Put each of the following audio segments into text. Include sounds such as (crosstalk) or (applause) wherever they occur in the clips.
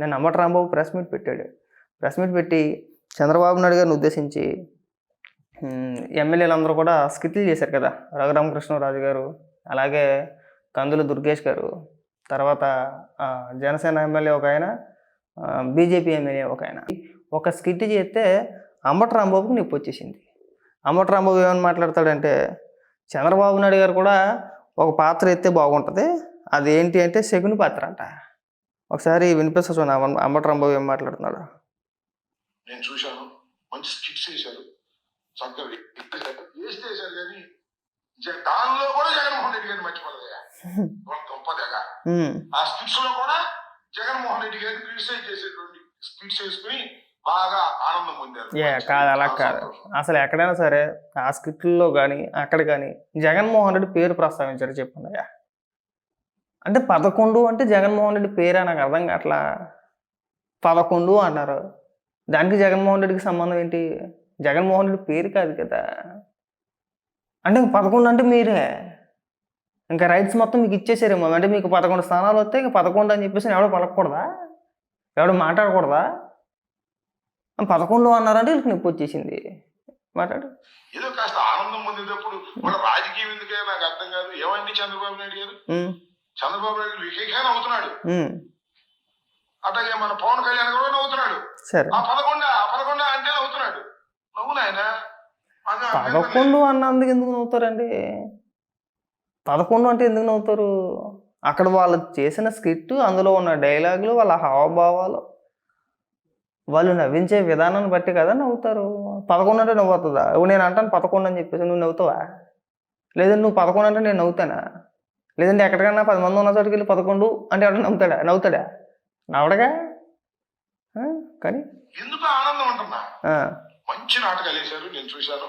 నేను Ambati Rambabu press meet పెట్టాడు. Press meet పెట్టి చంద్రబాబు నాయుడు గారిని ఉద్దేశించి ఎమ్మెల్యేలందరూ కూడా స్కిట్లు చేశారు కదా. రఘురామకృష్ణరాజు గారు అలాగే కందులు దుర్గేష్ గారు తర్వాత జనసేన ఎమ్మెల్యే ఒక ఆయన బీజేపీ ఎమ్మెల్యే ఒక ఆయన. ఒక స్కిట్ చేస్తే అంబటి రాంబాబుకి నొప్పి వచ్చేసింది. అంబటి రాంబాబు ఏమని మాట్లాడతాడంటే చంద్రబాబు నాయుడు గారు కూడా ఒక పాత్ర ఎత్తే బాగుంటుంది అది ఏంటి అంటే శకుని పాత్ర అంట. ఒకసారి వినిపిస్తా చూడండి అమ్మ- అంబటి రాంబాబు ఏం మాట్లాడుతున్నాడు? నేను చూశాను. మంచి స్కిట్స్ వేశారు. చక్కగా వేశారు. వేస్తే వేశారు కానీ జ- దానిలో కూడా జగన్మోహన్ రెడ్డి గారిని మర్చిపోలేదయ్యా. (laughs) గొప్పదిగా ఆ స్కిట్స్లో కూడా జగన్మోహన్ రెడ్డి గారిని క్రిటిసైజ్ చేసేటువంటి స్కిట్స్ వేసుకుని బాగా ఆనందం పొందారు. కాదు అలా కాదు. అసలు ఎక్కడైనా సరే ఆ స్క్రిప్ట్లో కానీ అక్కడ కానీ జగన్మోహన్ రెడ్డి పేరు ప్రస్తావించారు చెప్పండి అయ్యా. అంటే పదకొండు అంటే జగన్మోహన్ రెడ్డి పేరే నాకు అర్థం కావట్లా పదకొండు అన్నారు. దానికి జగన్మోహన్ రెడ్డికి సంబంధం ఏంటి? జగన్మోహన్ రెడ్డి పేరు కాదు కదా. అంటే ఇంక పదకొండు అంటే మీరే. ఇంకా రైట్స్ మొత్తం మీకు ఇచ్చేసారేమో. అంటే మీకు పదకొండు స్థానాలు వస్తే ఇంకా పదకొండు అని చెప్పేసి ఎవడో పలకూడదా ఎవడు మాట్లాడకూడదా? పదకొండు అన్నారంటే వీళ్ళకి నొప్పి వచ్చేసింది. మాట్లాడు. ఏదో కాస్త ఆనందం పొందేటప్పుడు రాజకీయం ఎందుకే నాకు అర్థం కాదు. ఏమైంది చంద్రబాబు నాయుడు గారు? చంద్రబాబు నాయుడు వికేకాన్ అవుతున్నాడు అట్లాగే మన పవన్ కళ్యాణ్ కూడా నవ్వుతున్నాడు. ఆ పదకొండ ఆ పదకొండ అంటే నవ్వుతున్నాడు. నవ్వు నాయన? పదకొండు అన్నందుకు ఎందుకు నవ్వుతారండి? పదకొండు అంటే ఎందుకు నవ్వుతారు? అక్కడ వాళ్ళు చేసిన స్క్రిప్ట్ అందులో ఉన్న డైలాగులు వాళ్ళ హావభావాలు వాళ్ళు నవ్వించే విధానాన్ని బట్టి కదా నవ్వుతారు. పదకొండు అంటే నవ్వు వస్తుందా ఇప్పుడు నేను అంటాను పదకొండు అని చెప్పేసి నువ్వు నవ్వుతావా? లేదంటే నువ్వు పదకొండు అంటే నేను నవ్వుతానా? లేదంటే ఎక్కడికైనా పది మంది ఉన్న చోటుకి వెళ్ళి పదకొండు అంటే ఎవడ నవ్వుతాడా? నవ్వుతాడా నవ్వడగా కానీ ఎందుకు ఆనందం అంటున్నా? మంచి నాటకాలు వేశారు నేను చూశాను.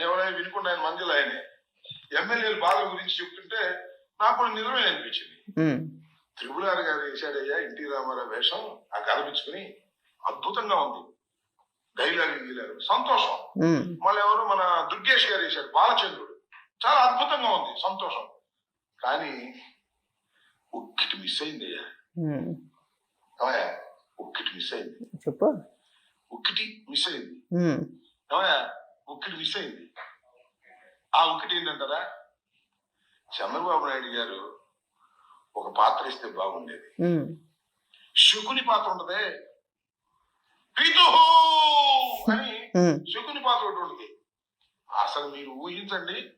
ఎవరైనా వినుకుండా ఆయన మంజులు ఆయనే. ఎమ్మెల్యేల బాధ గురించి చెప్తుంటే నాకు నిజమే అనిపించింది. త్రిపురారి గారు వేశాడయ్యా ఎన్టీ రామారావు వేషం ఆ కనిపించుకుని అద్భుతంగా ఉంది. డైలాగ్ గీలారు. సంతోషం. మళ్ళీ ఎవరు? మన దుర్గేష్ గారు వేశారు బాలచంద్రుడు. చాలా అద్భుతంగా ఉంది సంతోషం. కానీ ఒక్కటి మిస్ అయింది? ఒక్కటి మిస్ అయింది. చెప్పు. ఒక్కటి మిస్ అయింది? ఒక్కటి మిస్ అయింది. ఆ ఒక్కటి ఏంటంటారా? చంద్రబాబు నాయుడు గారు ఒక పాత్ర ఇస్తే బాగుండేది. శకుని పాత్ర ఉంటదే. అని. శకుని పాత్ర ఒకటి ఉంటుంది. అసలు మీరు ఊహించండి.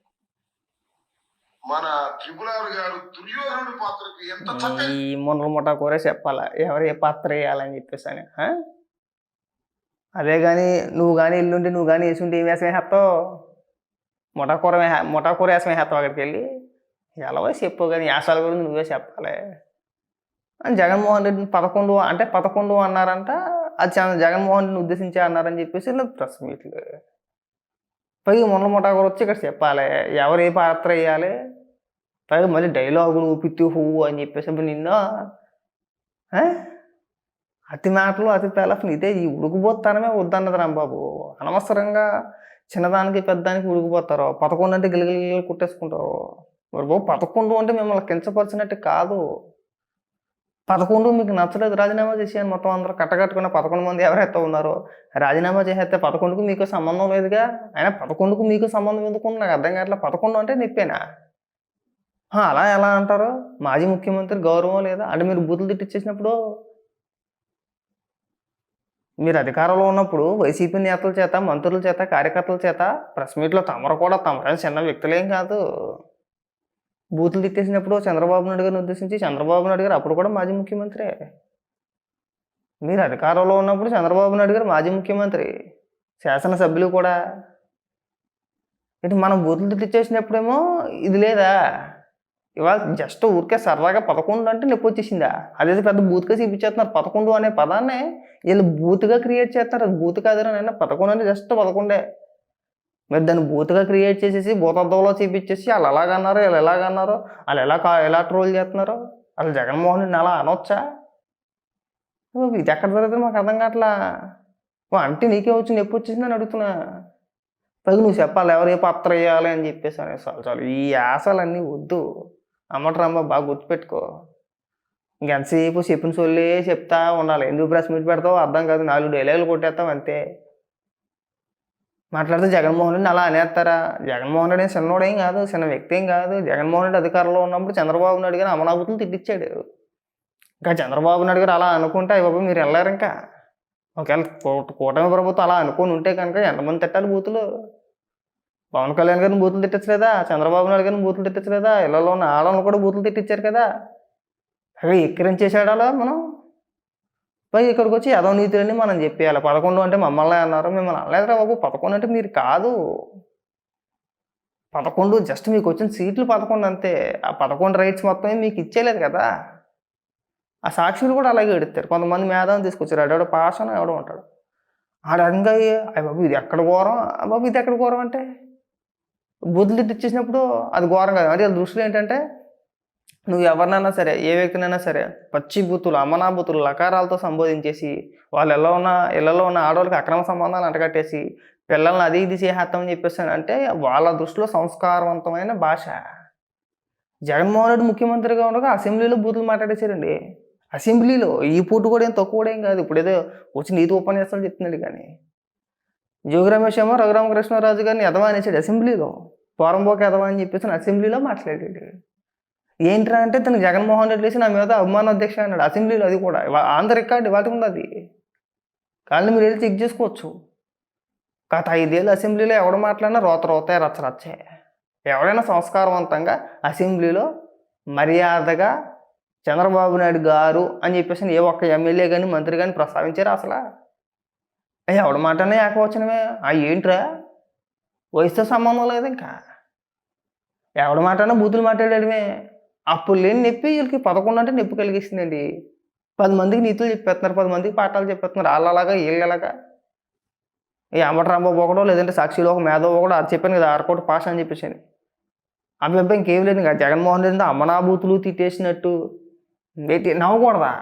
మన త్రిపురారు గారు దుర్యోధనుడి పాత్రకి ఎంత ఈ మునగ ముఠా కూర చెప్పాలా? ఎవరు ఏ పాత్ర వేయాలని చెప్పేసి అని? అదే కానీ నువ్వు కానీ ఇల్లుండి నువ్వు కానీ వేసుంటే ఏం వేసం వేస్తావు ముఠా కూర వే- ముఠా కూర వేసం వేస్తావు అక్కడికి వెళ్ళి? ఎలా చెప్పు కానీ యాసాల గురించి నువ్వే చెప్పాలి. అని జగన్మోహన్ రెడ్డిని పదకొండు అంటే పదకొండు అన్నారంట అది జగన్మోహన్ రెడ్డిని ఉద్దేశించి అన్నారని చెప్పేసి ప్రెస్ మీట్లు. పైగా మునగ ముఠా కూర వచ్చి ఇక్కడ చెప్పాలి. ఎవరు ఏ పాత్ర వేయాలి? పైగా మళ్ళీ డైలాగులు పిత్తి హూ అని చెప్పేసి ఇప్పుడు నిన్న అతి మాటలు అతి పేలఫ్ని ఇదే ఈ ఉడుకుపోతానమే వద్దన్నది రాంబాబు అనవసరంగా చిన్నదానికి పెద్దానికి ఉడికిపోతారు పదకొండు అంటే గిలగిలి కుట్టేసుకుంటారు మరి బాబు పదకొండు అంటే మిమ్మల్ని కించపరిచినట్టు కాదు పదకొండు మీకు నచ్చలేదు రాజీనామా చేసేయండి మొత్తం అందరూ కట్టకట్టుకున్న పదకొండు మంది ఎవరైతే ఉన్నారో రాజీనామా చేసేస్తే పదకొండుకు మీకు సంబంధం లేదుగా అయినా పదకొండుకు మీకు సంబంధం ఎందుకు నాకు అర్థం కావట్లేదు పదకొండు అంటే నిప్పేనా అలా ఎలా అంటారు? మాజీ ముఖ్యమంత్రి గౌరవం లేదా? అంటే మీరు బూతులు తిట్టించేసినప్పుడు మీరు అధికారంలో ఉన్నప్పుడు వైసీపీ నేతల చేత మంత్రుల చేత కార్యకర్తల చేత ప్రెస్ మీట్లో తమరు కూడా తమరేం చిన్న వ్యక్తులేం కాదు. బూతులు తిట్టేసినప్పుడు చంద్రబాబు నాయుడు గారిని ఉద్దేశించి చంద్రబాబు నాయుడు గారు అప్పుడు కూడా మాజీ ముఖ్యమంత్రి. మీరు అధికారంలో ఉన్నప్పుడు చంద్రబాబు నాయుడు గారు మాజీ ముఖ్యమంత్రి శాసనసభ్యులు కూడా. ఇటు మనం బూతులు తిట్టేసినప్పుడేమో ఇది లేదా? ఇవాళ జస్ట్ ఊరికే సరదాగా పదకొండు అంటే నొప్పి వచ్చేసిందా? అదేదో పెద్ద బూత్గా చూపించేస్తున్నారు. పదకొండు అనే పదాన్ని వీళ్ళు బూత్గా క్రియేట్ చేస్తారు అది బూత్ కాదురా నేను పదకొండు అంటే జస్ట్ పదకొండే. మరి దాన్ని బూత్గా క్రియేట్ చేసేసి భూతద్దంలో చూపించేసి వాళ్ళు ఎలాగన్నారో వీళ్ళు ఎలాగన్నారో వాళ్ళు ఎలా కా ఎలా ట్రోల్ చేస్తున్నారో అసలు జగన్మోహన్ రెడ్డిని అలా అనొచ్చా? ఇది ఎక్కడ జరుగుతుంది మాకు అర్థం కావట్లా. ఓ అంటే నీకే వచ్చి నొప్పి వచ్చేసిందని అడుగుతున్నా. పైగా నువ్వు చెప్పాలి ఎవరు ఏ పాత్ర వేయాలి అని చెప్పేసి అనేసి చాలు చాలు ఈ ఆశలన్నీ వద్దు. అమ్మటరామ్మ బాగా గుర్తుపెట్టుకో. ఇంకెంతసేపు చెప్పిన సొల్లే చెప్తా ఉండాలి. ఎందుకు ప్రెస్ మీట్ పెడతావు అర్థం కాదు. నాలుగు డైలాగులు కొట్టేస్తావు అంతే. మాట్లాడితే జగన్మోహన్ రెడ్డిని అలా అనేస్తారా? జగన్మోహన్ రెడ్డి చిన్నోడేం కాదు చిన్న వ్యక్తి ఏం కాదు. జగన్మోహన్ రెడ్డి అధికారంలో ఉన్నప్పుడు చంద్రబాబు నాయుడు గారు అమరావతిని తిట్టించాడు ఇంకా చంద్రబాబు నాయుడు గారు అలా అనుకుంటే బాబు మీరు వెళ్ళారు ఇంకా. ఒకవేళ కూటమి ప్రభుత్వం అలా అనుకుని ఉంటే కనుక ఎంతమంది తిట్టాలి బూతులు? పవన్ కళ్యాణ్ గారిని బూతులు తిట్టచ్చలేదా చంద్రబాబు నాయుడు గారిని బూతులు తిట్టచ్చలేదా ఇళ్ళలో ఉన్న ఆడవాళ్ళని కూడా బూతులు తిట్టించారు కదా. అవి ఎక్కిరించేసాడు అలా మనం? పై ఇక్కడికి వచ్చి యదవ నీతులని మనం చెప్పేయాలి. పదకొండు అంటే మమ్మల్ని అన్నారు. మిమ్మల్ని అనలేదురా బాబు. పదకొండు అంటే మీరు కాదు. పదకొండు జస్ట్ మీకు వచ్చిన సీట్లు పదకొండు అంతే. ఆ పదకొండు రైట్స్ మొత్తం మీకు ఇచ్చేయలేదు కదా. ఆ సాక్షులు కూడా అలాగే ఎడతారు. కొంతమంది మేధావం తీసుకొచ్చారు. ఆడెవడో పాస్ అని ఎవడో ఉంటాడు. ఆడ ఇంకా అయ్య బాబు ఇది ఎక్కడ ఘోరం? బాబు ఇది ఎక్కడ ఘోరం అంటే? బుద్ధులు తిట్టించేసినప్పుడు అది ఘోరం కాదు. అంటే దృష్టిలో ఏంటంటే నువ్వు ఎవరినైనా సరే ఏ వ్యక్తినైనా సరే పచ్చి బూతులు అమనాభూతులు లకారాలతో సంబోధించేసి వాళ్ళు ఎలా ఉన్న ఇళ్ళలో ఉన్న ఆడవాళ్ళకి అక్రమ సంబంధాలు అంటగట్టేసి పిల్లల్ని అది ఇది చేసేస్తామని చెప్పేసి అంటే వాళ్ళ దృష్టిలో సంస్కారవంతమైన భాష. జగన్మోహన్ రెడ్డి ముఖ్యమంత్రిగా ఉండగా అసెంబ్లీలో బూతులు మాట్లాడేశారండి. అసెంబ్లీలో ఈ పూట కూడా ఏం తక్కువ కూడా ఏం కాదు. ఇప్పుడు ఏదో వచ్చి నీతి ఉపన్యాసాలు చెప్తున్నాడు కానీ. జోగి ఏమో రఘురామకృష్ణరాజు గారిని ఎదవా అనేసాడు అసెంబ్లీలో. పోరంబోక ఎదవా అని చెప్పేసి అసెంబ్లీలో మాట్లాడాడు. ఏంట్రా అంటే తనకి జగన్మోహన్ రెడ్డి వేసి నా మీద అవమాన అధ్యక్ష అన్నాడు. అసెంబ్లీలో అది కూడా. ఆంధ్ర రికార్డు ఇవాళ ఉంది అది. కానీ మీరు వెళ్ళి చెక్ చేసుకోవచ్చు. గత ఐదేళ్ళు అసెంబ్లీలో ఎవడు మాట్లాడినా రోత రోతే రచ్చ రచ్చే. ఎవడైనా సంస్కారవంతంగా అసెంబ్లీలో మర్యాదగా చంద్రబాబు నాయుడు గారు అని చెప్పేసి ఏ ఒక్క ఎమ్మెల్యే కానీ మంత్రి కానీ ప్రస్తావించారు అసలు? ఎవడ మాటనే ఏకవచనమే? ఆ ఏంట్రా? వయసుతో సంబంధం లేదు ఇంకా. ఎవడ మాటనే బూతులు మాట్లాడమే అప్పుడు లేని నొప్పి వీళ్ళకి పదకొండు అంటే నొప్పి కలిగిస్తుందండి పది మందికి నీతులు చెప్పేస్తున్నారు పది మందికి పాఠాలు చెప్పేస్తున్నారు. వాళ్ళు అలాగా వీళ్ళు ఈ అంబటి ఒకడో లేదంటే సాక్షిలో ఒక మేధో ఒకడో అది చెప్పాను కదా ఆరుకోటి పాస్ అని చెప్పేసి అని. అబ్బాయి ఇంకేం లేదు ఇంకా. జగన్మోహన్ రెడ్డి అమ్మనా బూతులు తిట్టేసినట్టు నవ్వకూడదా?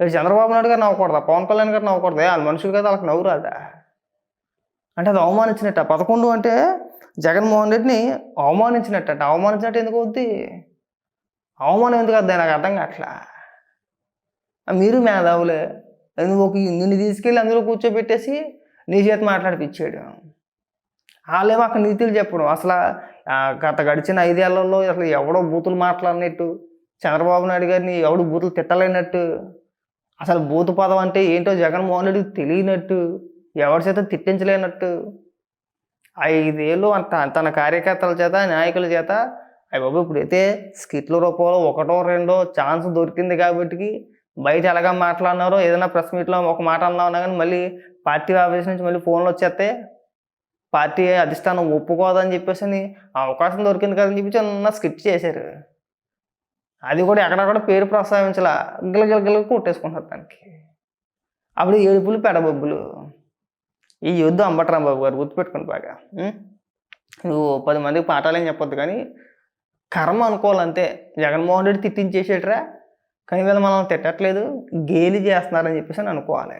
చంద్రబాబు నాయుడు గారు నవ్వకూడదా? పవన్ కళ్యాణ్ గారు నవ్వకూడదా? వాళ్ళ మనుషులు కదా వాళ్ళకి నవ్వు రాదా? అంటే అది అవమానించినట్ట. పదకొండు అంటే జగన్మోహన్ రెడ్డిని అవమానించినట్ట అవమానించినట్టు ఎందుకు అవుద్ది? అవమానం ఎందుకు వద్దా నాకు అర్థం కావట్లా. మీరు మేధావులే. నువ్వు ఒక నిన్ను తీసుకెళ్ళి అందులో కూర్చోబెట్టేసి నీ చేత మాట్లాడిపించాడు వాళ్ళేమో అక్కడ నీతులు చెప్పడం. అసలు గత గడిచిన ఐదేళ్ళలో అసలు ఎవడో బూతులు మాట్లాడినట్టు చంద్రబాబు నాయుడు గారిని ఎవడు బూతులు తిట్టలేనట్టు అసలు భూతపదం అంటే ఏంటో జగన్మోహన్ రెడ్డికి తెలియనట్టు ఎవరి చేత తిట్టించలేనట్టు. ఐదేళ్ళు అంత తన కార్యకర్తల చేత నాయకుల చేత అవి బాబు ఇప్పుడైతే స్కిట్ల రూపంలో ఒకటో రెండో ఛాన్స్ దొరికింది కాబట్టి బయట ఎలాగా మాట్లాడినారో ఏదైనా ప్రెస్ మీట్లో ఒక మాట అన్నా కానీ మళ్ళీ పార్టీ ఆఫీస్ నుంచి మళ్ళీ ఫోన్లు వచ్చేస్తే పార్టీ అధిష్టానం ఒప్పుకోదని చెప్పేసి అని ఆ అవకాశం దొరికింది కదని చెప్పి చిన్న స్కిట్ చేశారు. అది కూడా ఎక్కడక్కడ పేరు ప్రస్తావించలా. గిలగిలగిల కొట్టేసుకుంటారు దానికి. అప్పుడు ఏడుపులు పెడబొబ్బులు. ఈ యుద్ధ అంబటరాం బాబు గారు గుర్తుపెట్టుకుని బాగా. నువ్వు పది మందికి పాఠాలు ఏం చెప్పొద్దు కానీ కర్మ అనుకోవాలంతే. జగన్మోహన్ రెడ్డి తిట్టించేసేట్రా. కానీ వీళ్ళు మనం తిట్టట్లేదు. గేలి చేస్తున్నారని చెప్పేసి అని అనుకోవాలి.